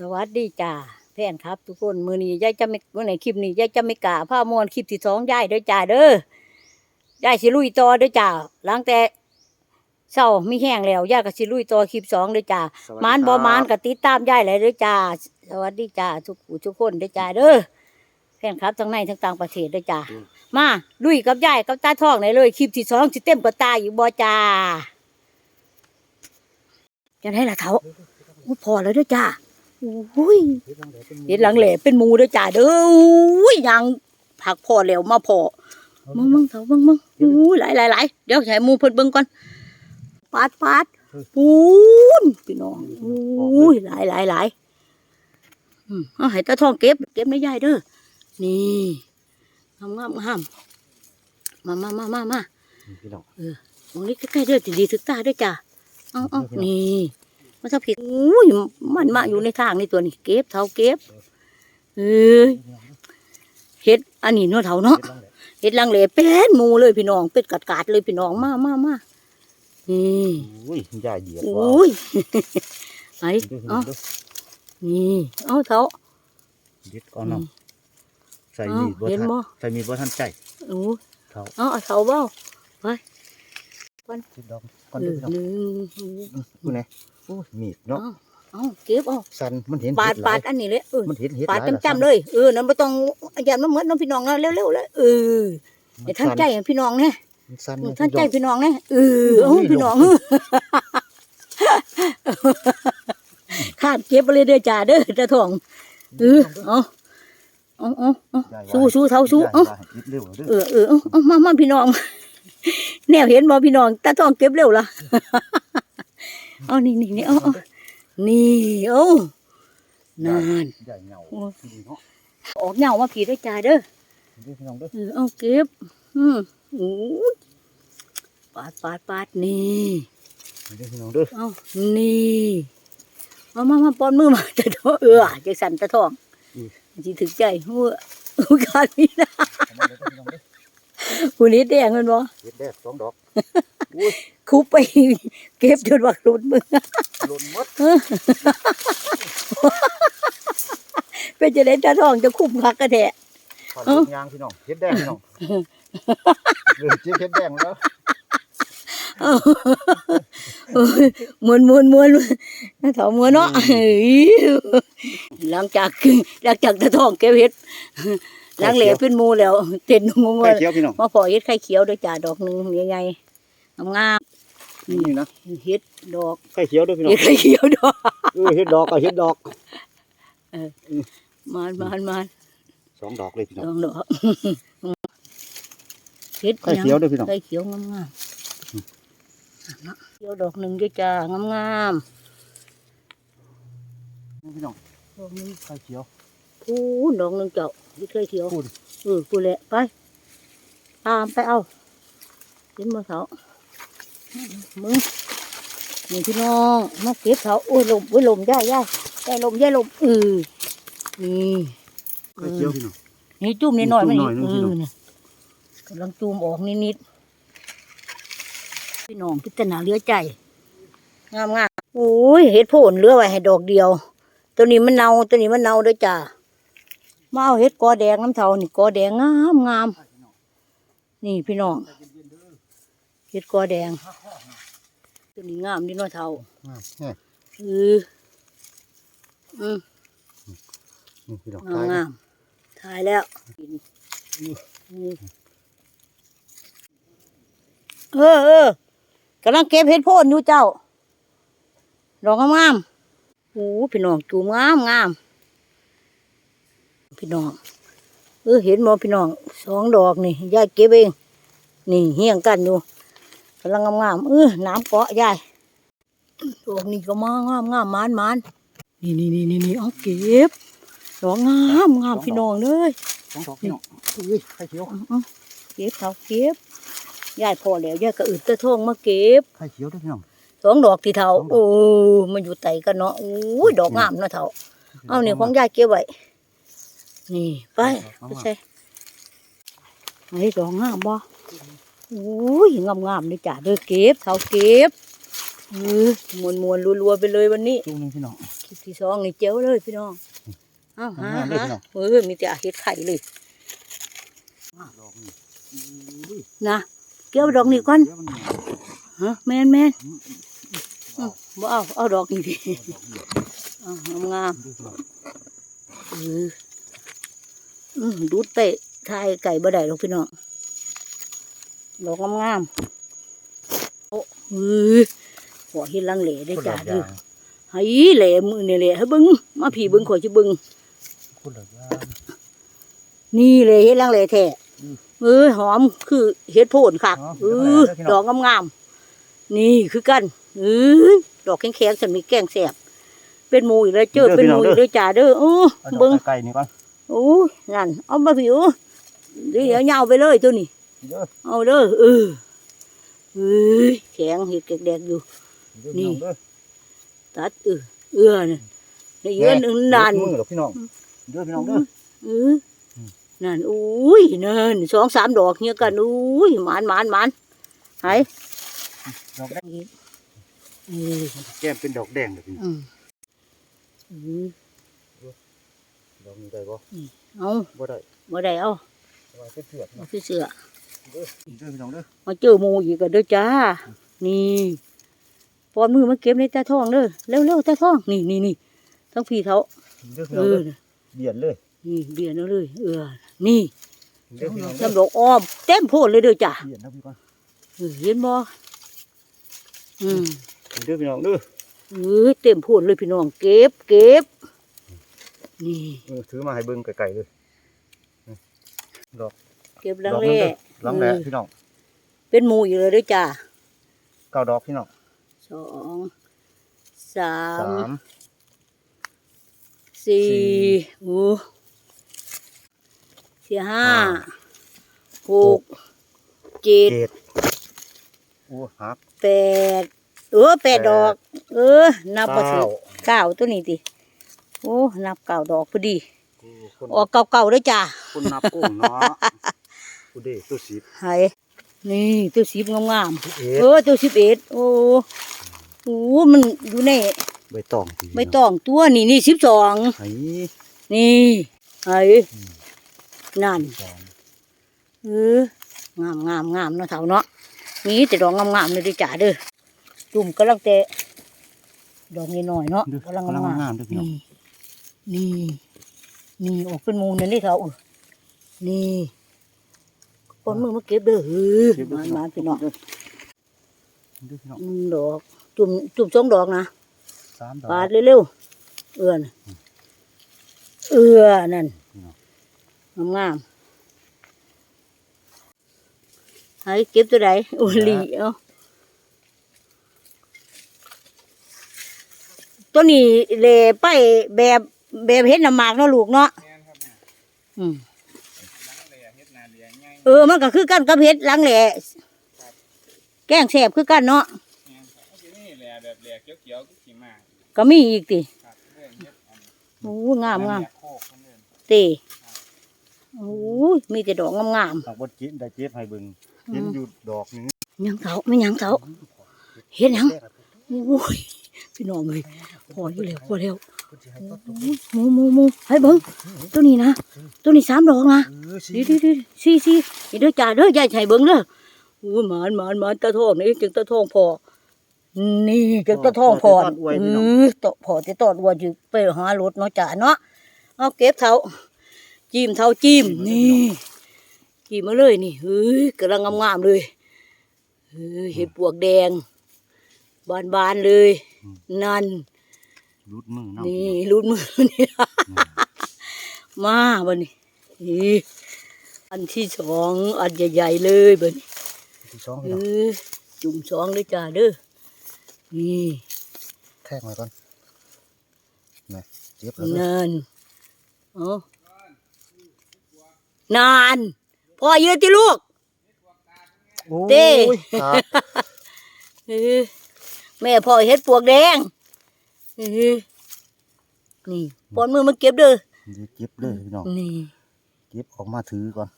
สวัสดีจ้าแฟนครับ ทุกคนมือนี้ยายจะไม่เมื่อไหนคลิปนี้ยายจะไม่กล้าผ้ามวนคลิปที่สองยายเด้อจ้าเด้อยายสิลุยต่อเด้อจ้าหลังแต่เศร้ามีแห้งแล้วยายก็สิลุยต่อคลิปสองเด้อจ้าสวัสดีมานบ่ครับมานก็ติดตามยายเลยเด้อจ้าสวัสดีจ้าทุกผู้ทุกคนเด้อจ้าเด้อแฟนครับทั้งในทั้งต่างประเทศเด้อจ้ามาลุยกับยายกับตาทองไหนเลยคลิปที่สองสิเต็มกว่าตาอยู่บ่จ้าจะได้ละเถาอู้พอแล้วเด้อจ้า อุ้ยเห็ดหลังแหล่เป็นหมูเด้อจ้าเด้ออุ้ยยังผักพอแล้วมาพอมึงมึงเถอะมึงมึงอู้หลายหลายหลายเดี๋ยวให้หมูเพิ่นเบิ่งก่อนปาดปาดปูนพี่น้องอุ้ยหลายหลายหลายอืมเอาให้ตาทองเก็บ เก็บในยายเด้อนี่งามงามงามมามามามามาพี่น้องมองนี้ใกล้ๆเด้อสิดีถึกตาเด้อจ้าเอาเอานี่ มันถ้าผิดอุ้ยมันมาอยู่ในทางนี่ตัวนี้เก็บเท่าเก็บเอ้ยเฮ็ดอันนี้เนาะเถาเนาะเฮ็ดลังเลเป็นหมูเลยพี่น้องเป็ดกัดกาดๆเลยพี่น้องมามามานี่อุ้ยยาเหยียบโอว่า้ยไอ้ดูพี่น้เอาองดูนี่เอาเถายึดก่อนเนาะใส่เอามีดบ่เห็นทันบ่ใส่มีดบ่ทันใจโอ้เท่าเอาเอาเถาเบ้ายึดดอกก่อนเอดูอพี่น้องหนึ่งดูไหน โอ้ยมีดเนาะเอาเอาเก็บเอาสันมันเห็นปาดเห็หลปายดอันนี้เลยเออมันเห็นเห็ดปาดหลายจำๆเลยเออนั่นไม่ต้องอย่ามาเหมือนน้องพี่น้องนะเร็วๆเลยเอออย่าท่านใจให้พี่น้องเนี่ยมันสันท่านใจพี่น้องเนี่ยเออเอาพี่น้องขาดเก็บไปเลยเด้อจ่าเด้อตาทองเออเอาเอาเอาเอาสู้สู้เท่าสู้เอายยว่าให้ยึดเร็วเด้อเออเออเอาเอามามาพี่น้องแนวเห็นบ่พี่น้องตาทองเก็บเร็วล่ะ เอานี่นี่นี่เอาเอานี่เอานานใหญ่เหงาโอ้ยดีเนาะออกเหงามาผีด้วยจ่าเด้อดูพี่น้องเด้อเออเอาเก็บอืมโอ้ยปาดปาดปาดนี่ดูพี่น้องเด้อเอานี่มามามาปอนมือมาตะทองเออจะสั่นตะทองจีถึงใจหัวอุกาสนี่นะ ผู้นี้แดงแมันบ่เห็ดแดดสองดอกอุ้ยคุบไปเก็บจนว่าหลุดมือหล่นหมดเป็นจะได้ตาทองจะคุมคักกระแทะผ่านเอ้ายางพี่น้องเห็ดแดงพี่น้องเออเจ็บเห็ดแดงแล้วเอ้ยมวนมวนมวนน่าเถามวนเนาะเอ้ยหลังจากหลังจากตะทองเก็บเห็ดห ลังเหลวเป็นหมูแล้วเต็นหมูไข่มาเขียวพี่น้องมาพอเฮ็ดไข่เขียวด้วยจ้าดอกหนึงใหญ่ๆงามนี่นะๆเฮ็ดดอกไข่เขียวด้วยพี่น้อเฮ็งดไข่เขียวดอกเออเห็ดดอกก็เห็ดดอกมานมานมานสองดอกเลยพี่ดน้องอกดอกเฮ็ดไข่เขียวด้วยพี่น้องไข่เขียวงามๆเนาะเขียวดอกหนึงด้วยจ้างามพี่น้องๆดอกหนึงไข่เขียว พูนดอกหนึงเจ้าเฮ็ดไข่เขียวพูนเออพูนแหละไปตามไปเอาเห็นบ่เถามึงนี่พี่น้องมาเก็บเถาโอ้ยลมโอ้ยลมย่าย่าย่าลมย่าลมเออนี่ไข่เขียวพี่น้อง นี่จุ่มนิดหน่อยจุ่มันมหน่อยนึงเอพี่น้อองเนี่ยกำลังจุ่มออกนิดๆพี่น้องพิจารณาเหลือใจงามงามโอ้ยเห็ดโผลเหลือไว้ให้ดอกเดียว ตัวนี้มันเนาตัวนี้มันเนาเด้วยจ้า มาเอาเห็ดกอแดงน้ำเทานี่กอแดงงามงามนี่พี่น้องเห็ดกอแดงตัวนี้งามนี่เน้อเทาอ่าเนี่ยเอออืมนี่พี่น้องงามงามถ่ายแล้วนี่เออเออกำลังเก็บเห็ดโพนอยู่เจ้าดอกงามๆโอ้พี่น้องจูมงามงาม พี่น้อง เออเห็นบ่พี่น้องสองดอกนี่ยายเก็บเอง นี่เฮี้ยงกันอยู่กำลังงามๆเออน้ำเกาะยายดอกนี่ก็มางามงามมานมานนี่นี่นี่นี่นี่เอาเก็บดอกงามงามพี่น้องเลยสองดอกพี่น้องอุ้ยไข่เขียวเอาเอาเก็บเขาเก็บยายพอแล้วยายก็อึดตะทงมาเก็บไข่เขียวด้วยพี่น้องสองดอกที่เท่าสองดอกโอ้มันอยู่ไตกันเนาะโอ้ยดอกงามเนาะเท่าเอาเนี่ยของยายเก็บไว้ นี่ไปไปใช่ไอ้ดอกงามบ่โอ้ยงามงามๆเลยจ้ะเด้อเก็บเท่าเก็บเออมวนมวนๆรัวๆไปเลยวันนี้จุ่มหนึงพี่น้องคลิปที่สองนี่เจ๋วเลยพี่น้องเอ้าหาทำงานเลยหาพี่น้องเออมีแต่เห็ดไข่เลยดอกนี่อุ้ยนะเกี่ยวดอกนี้ก่อนเดี๋ยวมันเหนียวฮะแม่นแม่นอืมอืมบ่เอาเอาดอกนี้ดิเอาดอกนี้เอางามดูพี่น้องๆเอออืม ดูดเตะทายไก่บ่ได้หรอกพี่น้องดอกงามๆโอ้เออหัวเห็ดลังเหลได้คนจ้าละอเด้ย่าองให้เหลมือนี่แหละให้เบิ่งมาผีเบิ่งขอยสิเบิ่งคนละอย่างนี่เลยเฮ็ดลังเลแท้อืมเออหอมคือเฮ็ดโพนคักอ๋อเอเฮ็อดลังเลเด้อพี่น้องดอกงามๆนี่คือกันเออดอกแข็งๆสันมีแกงแซ่บเป็นหมูอีกแล้วเจอเป็นหมูอีกแล้วจ้าเด้อโอ้เอาดอกเบิ่งไก่ๆนี่ก่อนโอ้นั่นเอามาผิวเดี๋ยวเหยาวไปเลยตัวนี้เด้อเอาเด้อเออเอ้ยแข็งเห็ดแดกๆอยู่เด้อนี่พี่น้องเด้อตัดเออเอื้อนี่นี่เอื้อนึงนานมือหรอกพี่น้องเด้อพี่น้องเด้อเออนั่นอุ้ยนั่นสองสามดอกเนี่ยกันอุ้ยหมานหมานหมานไหดอกแดงเออแก้มเป็นดอกแดงเลยพี่น้อง อืมอืมดอกนี้ได้บ่เอาบ่ได้บ่ได้เอาแต่ว่าเป็นเสือกเอาเนาะพี่เสือเด้อเด้อพี่น้องเด้อมาเจอหมูอีกกันเด้อจ้า นี่ปอนมือมาเก็บในตาทองเด้อเร็วเร็วๆตาทองนี่นี่นี่ทั้งพี่เท้าเด้อพี่เอน้องอเด้อเบียดเลย นี่เบียร์เอาเลย เออ นี่เด้อพี่น้องเด้อจำดอกอ้อมเต็มโพดเลยเด้อจ้าเบียดนะพี่ก่อนเออเห็นบ่อืมเด้อพี่น้องเด้อเออเต็มโพดเลยพี่น้องเก็บเก็บ นี่ เออถือมาให้เบิ่งไกลๆเลยดอกเก็บลังดอกเลนั้นเด้อหลังแหละพี่น้อง เป็นหมูอยู่เลยเด้อจ้าเก้าดอกพี่น้องสองสาสามมสี่สี่โอ้สี่ห้าห้าหกเจ็ดเจ็ดโอ้หักแปดเออแปดแปดดอก เออนับบ่เก้าถูกเก้าตัวนี้ติ โอ้นับเก้าดอกพอดีโอ้คนออกเก่าเก่าๆเด้วยจ้าคนนับกุ้งเนาะกูเด้ตัวสิบไห้นี่ตัวสิบงามเอ็ๆดเออตัวสิบเอ็ดโอ้โหมันอยู่ในใบตองพี่ใบตองตัวนี่นี่สิบสองไอ้นี่ไห้นั่นสองเอองามงามงามเนาะเท่าเนาะนี่แต่ดอกงามงามๆเลยเดิจ่าเด้อจุ่มกำลังแต่ดอกน้อยๆเนาะเด้อกำลังกำลังงามงามเด้อพี่น้อง นี่นี่ นี่ออกเป็นหมูนั่นนี่เท่าเออนี่ปนมือมาเก็บเด้อเออเก็บเด้อมามาพี่น้องเด้อเด้อพี่น้องหนึ่งดอก จุ่มจุ่มสองดอกนะสามดอกปาดเร็วๆเอื้อนเอื้อนั่นพี่น้องงามๆให้เก็บตัวใดโอ้ยหลีเอาตัวนี้เลไปแบบ แบบเห็ดน้ำหมากเนาะลูกเนาะแม่นครับเนี่ยอืมหลังเลยเฮ็ดนาเลียง่ายเออมันก็คือกันกับเห็ดหลังแหล่แกงแสบคือกันเนาะแม่นครับเอาทีนี่แหละแบบแหลกเขียวๆก็ขี่มาก็มีอีกติครับเรื่องเฮ็ดอันโอ้งามงามแหลกโคกคนเดินเตโอ้ยมีแต่ดอกงามหากบ่จิตได้เจ็บให้เบิ่งๆอืเห็นมอยู่ดอกหนึงยังเถาไม่ยังเถาเห็นหยังโอ้ยพี่น้องเลยพออยู่แล้วพอแล้ว เพิ่นสิให้ต้นหมูหมูหมูให้เบิ้งตัวนี้นะตัวนี้สามดอกนะเออสิดีดีดีสี่สี่นี่เด้อจ่าเด้อยายใช้เบิ้งเด้อโอ้ยหมานหมานหมานตาทองนี่จึงตาทองพอนี่จึงตาทองพอเออตพอจะตอดวัวอยู่ไปหารถเนาะจ่าเนาะเอาเก็บเท้าจิ้มเท้าจิ้มนี่จิ้มมาเลยนี่เฮ้ยกำลังงามๆเลยเฮ้ยเห็ดปวกแดง บานๆเลย นั่น รุดมือน้ำนี่รูดมือนี่มาบันนี้นี่อันที่สองอันใหญ่ๆเลยบัดนี้ที่สองเอพี่น้องอจุ่มสองเลยจ้าเด้อนี่แทกมาก่อนนะเจ็บแล้วเด้อนั่นเอ๋นานพอเยอะที่ลูกโอ้เต้ยครับเออแม่พ่อเฮ็ดปวกแดงเออ นี่ปอนมือมาเก็บเด้อเดี๋ยวเจ็บเลยพี่น้องนี่เก็บออกมาถือก่อน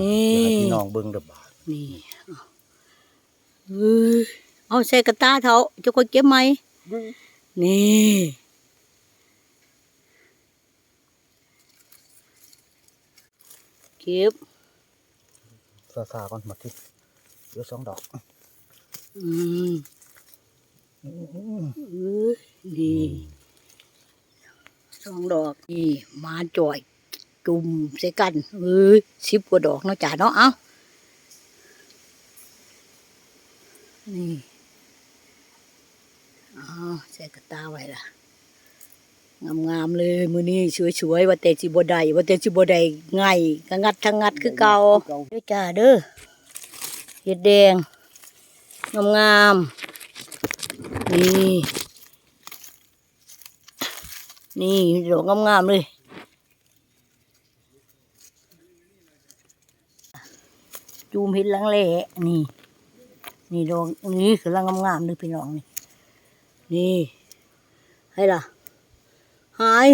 นี่เดี๋ยวให้พี่น้องเบิ่งเด้อบาดนี่เอาเออเอาใส่กระตาเถาจะค่อยเก็บไหมนี่เก็บซาซาก่อนหมดที่เหลือสองดอก อืม เอ้ยดีสองดอกนี่มาจ่อยจุ่มใส่กันเอ้ยสิบกว่าดอกเนาะจ้าเนาะเอานี่เอาใส่กระตาไว้ล่ะงามๆเลยมือนี้สวยๆว่าแต่สิบ่ได้ว่าแต่สิบ่ได้ง่ายก็งัดทั้งงัดคือเก่าเด้อจ้าเด้อเห็ดแดงงามๆ นี่ นี่ดอกงามๆเลยจูมเห็ดลังแหล่นี่ นี่ดอกนี้คือลังงามๆเลยพี่น้องนี่ นี่ให้ล่ะ หาย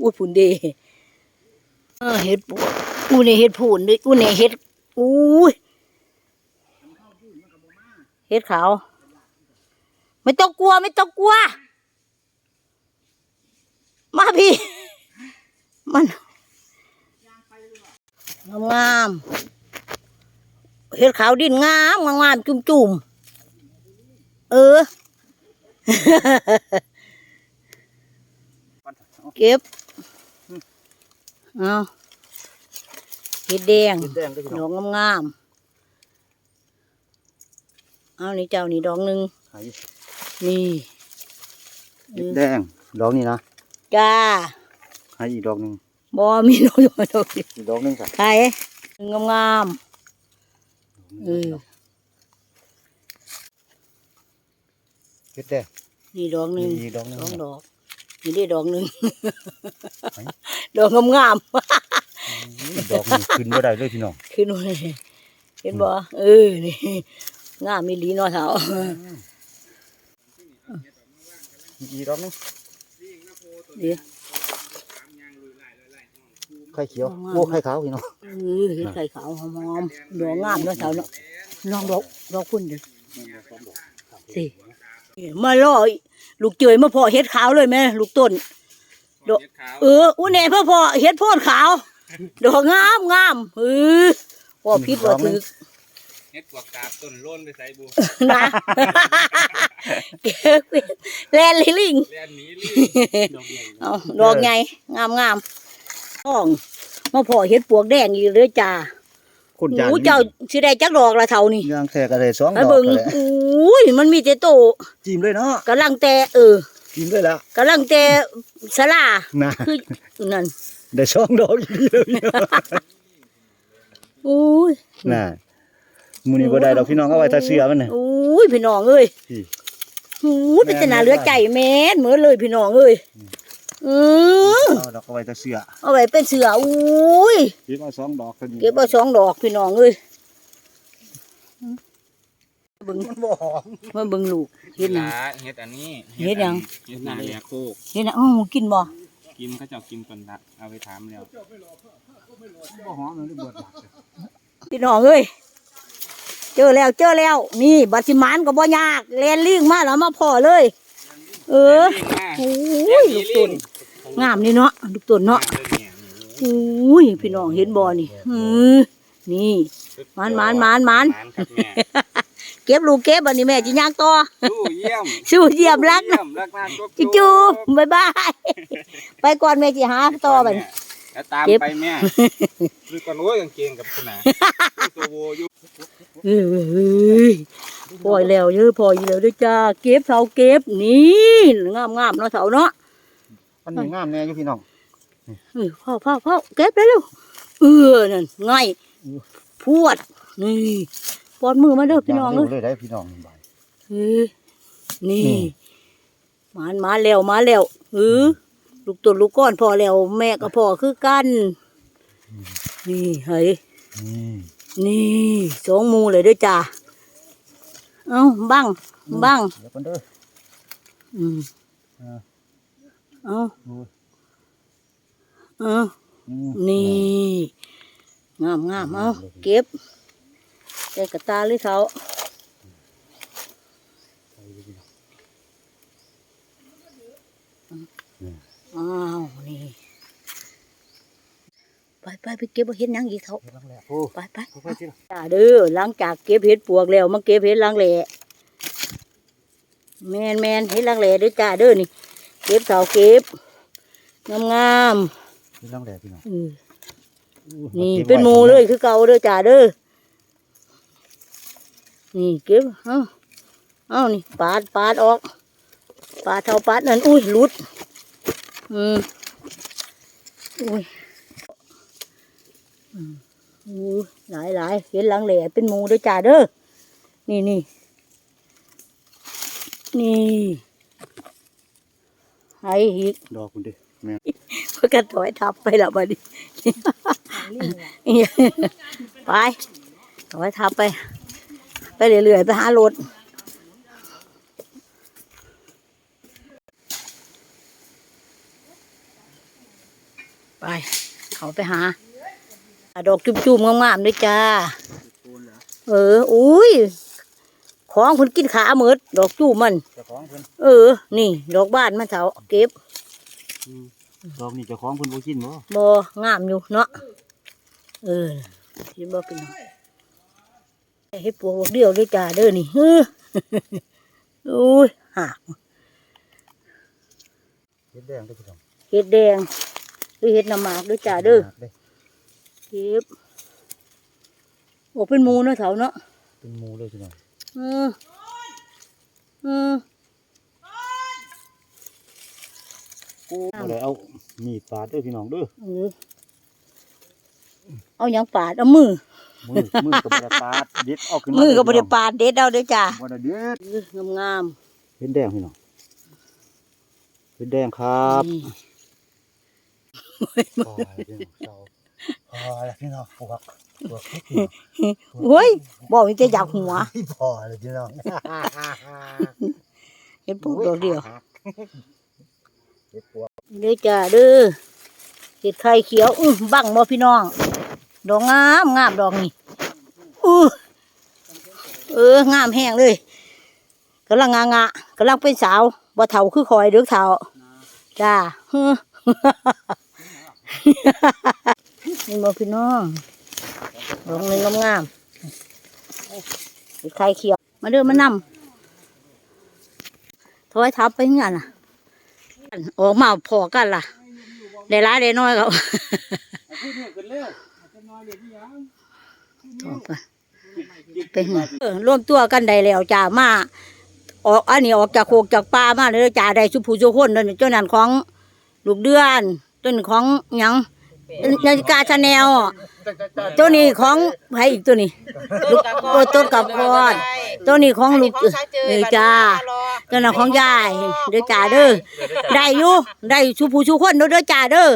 อุ้ยผุนเดเออเห็ดปูอู้นี่เห็ดผุนดิอู้นี่เห็ดอุ้ยเห็ดขาว ไม่ต้องกลัวไม่ต้องกลัว มาพี่ มันงามงามๆเห็ดขาวดินงามงามงามจุ่มจุ่มๆเออ เก็บเอาเห็ดแดงเห็ดแดงก็พี่ดน้อองกงามๆเอานี่เจ้านี่ดอกหนึ่งหาย นี่เห็ดแดงดอกนี้นะจ้าหายอีกดอกหนึ่งบอมีดอกดอกดอกอีกดอกหนึ่งค่ะใครงามงามๆเออเห็ดแดงนี่ดอกหนึ่งอีกดอกหนึ่งสองดอกนี่ได้ดอกหนึ่งไหนดอกงามงามดอกนี้ขึ้นบ่ได้เลยพี่น้องๆขึ้นมาเลยเห็นบ่เออนี่งามมีหลีเนาะเท้า อีกดอกหนึงเดี๋ยวไข่เขียวโอ้ไข่ขาวพี่น้องเออเห็นไข่ขาวหอมๆดอกงามเนาะเท้าเนาะลองดอกดอกคุณเด้อสิมาล่อลูกเจยมาเพอเห็ดขาวเลยแม่ลูกต้นดอกเฮ็ดขาวเอออู้แน่พ่อพ่อเฮ็ดโพดขาว ดอกงามงามเออพ่อพิษว่าถึก เฮ็ดปวกกาบต้นโล้นไปใส่บูนะเก็บแลนลิลิงแล่นหนีลิงเอาดอกใหญ่งามงามท้องมาพ่อเฮ็ดปวกแดงอีกเด้อจ้าคนจานโอ้เจ้าสิได้จักดอกละเท่านี่ยางแทกอะไรสองดให้อกเบิ่งก็เลยอุ้ยมันมีแต่โตจิ้มเลยเนาะกำลังแต่เออจิ้มเลยละกำลังแต่สลานะคือนั่นได้สองดอกอยู่ดีเลยพี่น้องอุ้ยน่ะ มูนี่บ่ได้ดอกพี่น้องเอาไว้ถ้าเสือมันน่ะอุ้ยพี่น้องเอ้ยพี่หูยเป็นนาเรือใจแม่นเหมือนเลยพี่น้องเอ้ยอือเอาดอกเอาไว้ถ้าเสือเอาไว้เป็นเสืออุ้ยเก็บเอาสองดอกก็ดีเก็บเอาสองดอกพี่น้องเอ้ยเบิ่งมันบ่หอมมาเบิ่งลูกเห็นหยังลาเฮ็ดอันนี้เฮ็ดหยังเฮ็ดนาเลียโคกเห็นหยังอ้าวกินบ่กินเขาเจ้ากินก่อนละเอาไปถามแล้วบ่หอมมันได้เบิดหลักพี่น้องเอ้ย เจอแล้วเจอแล้ว นี่บัตรสิมานก็บ่ยากแลนลิงมาแล้วมาพอเลย เออลิงมาโอ้ยลูกต้นงามนี่เนาะลูกต้นเนาะเนาะอุ้ยพี่น้องเห็นบ่นี่อือนี่หมานหมานหมานหมานครับแม่เก็บลูกเก็บอันนี้แม่จิย่างต่อสู้เยี่ยมสู้เยี่ยมรักนะเยี่ยมรักมากจุ๊บจุ๊บบายบายไปก่อนแม่จิหาต่อไป แล้วตามเก็บไปแม่หรือก่อนโอ้ยกางเกงกับคุณน่ะตัวโวอยู่เอ้ยปล่อยแล้วเยอะปล่อยแล้วเด้วยจ้าเก็บเสาเก็บนี่งามงามๆเนาะเสาเนาะอันนี้งามแน่อยู่พี่น้องเออพ่อพ่อพ่อเก็บได้เร็วเออนั่นง่ายพวดนี่ปอดมือมาเด้อพี่น้องเลเอ้ยยได้พี่น้องบายเออนี่อืมมามาแล้วมาแล้วเออ ลูกตัวลูกก้อนพอแล้ว แม่ก็พอคือกัน นี่เฮ้ยนี่นี่สองหมูเลยเด้วยจ้าเอาบังบังเดี๋ยวกันเด้ออืมอ่าเอาดูเอาอืมนี่งามงามเอาเก็บใส่กระตาหรือเขา อ้าวนี่ไปไปไปเก็บบ่เห็นหยังอีกเถอะเฮ็ดลังแหล่โอ้ไปไปค่อยๆสิล่ะจ้าเด้อหลังจากเก็บเห็ดปวกแล้วมาเก็บเห็ดลังแหล่แมนแมนเห็ดลังแหล่เด้อจ้าเด้อนี่เก็บเสาเก็บงามงามเฮ็ดลังแหล่พี่น้องๆอือนี่เป็นหมูเลยคือเก่าเด้อจ้าเด้อนี่เก็บเอ้าเอ้านี่ปาดปาดออกปาดเท่าปาดนั่นอุ้ยหลุด อืมอุ้ยอืมอุ้ยหลายหลายเห็นหลังแหล่เป็นหมูเด้อจ้าเด้อนี่นี่นี่ไอ้อีกดอกคุณดิแม่เพื่อกระถอยทับไปแล้วบัดนี้ไปถอยทับไป ไปเรื่อยๆไปหารถ ไป เขาไปหา ดอกจุ่มๆงามๆด้วยจ้า เออ อุ้ย ของคนกินขาเหมิดดอกจุ่มมันเจ้าของเพิ่นเออ นี่ ดอกบ้านมันเถาเก็บดอกนี่เจ้าของเพิ่นบ่กินบ่บงามอยู่เนาะ เออที่บ่เป็นหยังเฮ็ดปวกบอกเดียวด้วยจ้าเด้อนี่เฮ้ออุ้ยหากเฮ็ดแดงเด้อพี่น้องเฮ็ดแดง หรือเฮ็ดน้ำหมากด้วยจ้าเด้อเด้เก็บโอ้เป็นหมูเนาะเถาเนาะเป็นหมูเลยพี่น้องอืมอืมบ่ได้เอามีดปาดเด้อพี่น้องเด้อเออเอาหยังปาดเอามือมือมือก็บ่ได้ปาดเด็ดเอาขึ้นมือก็บ่ได้ปาดเด็ดเอาเด้อจ้าบ่ได้เด็ดเอองามเฮ็ดแดงพี่น้องเฮ็ดแดงครับๆนี่ พอแล้วพี่น้องเศร้าพอแล้วพี่น้องปวกปวกเฮ็ดพี่น้องโอ้ยบอกมีแต่อยากหัวพอแล้วพี่น้องเห็นปุ๊บดอกเดียวเฮ็ดปวกเด้อจ้าเด้อเห็ดไข่เขียวอื้อบังบ่พี่น้อง ดอกงามงามดอกนี่อื้อเอองามแห้งเลยกำลังงางะกำลังเป็นสาวบ่เฒ่าคือคอยเด้อเฒ่าจ้าฮึ นี่บ่พี่น้องดอกหนึงงามๆเห็ดไข่เขียว มาเด้อมานำถอยทับไปเงี้ยน่ะออกมาพอกันล่ะ ได้ร้ายได้น้อยก็ออกไปเหือเออรวมตัวกันได้แล้วจ้ามาออกอันนี้ออกจากโคกจากป่ามาเลยจ้าได้ชุบผู้ชุบคนนั่นเจ้านั่นของลูกเดือน เจ้านั่นของหยังนาฬิกาชาแนลตัวนี้ของใครอีกตัวนี้ลูกโอ้ต้นกับพรตัวนี้ของลูกเออจ้าตัวนั้นของยายเด้อจ่าเด้อได้อยู่ได้ชูผู้ชูคนเด้อเด้อจ่าเด้อ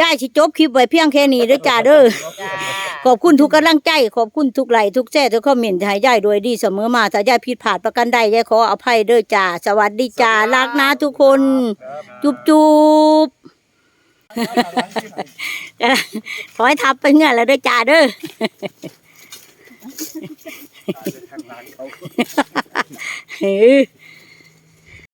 ยายสิจบคลิปไว้เพียงแค่นี้เด้อจ่าเด้อขอบคุณทุกกำลังใจขอบคุณทุกไลค์ทุกแชร์ทุกคอมเมนต์ให้ยายโดยดีเสมอมาถ้ายายผิดพลาดประกันใดยายขออภัยเด้อจ่าสวัสดีจ่ารักนะทุกคน จุบจุบ ขอให้ทับไปเงื่อนแล้วเด้อจ่าเด้อเฮ้ย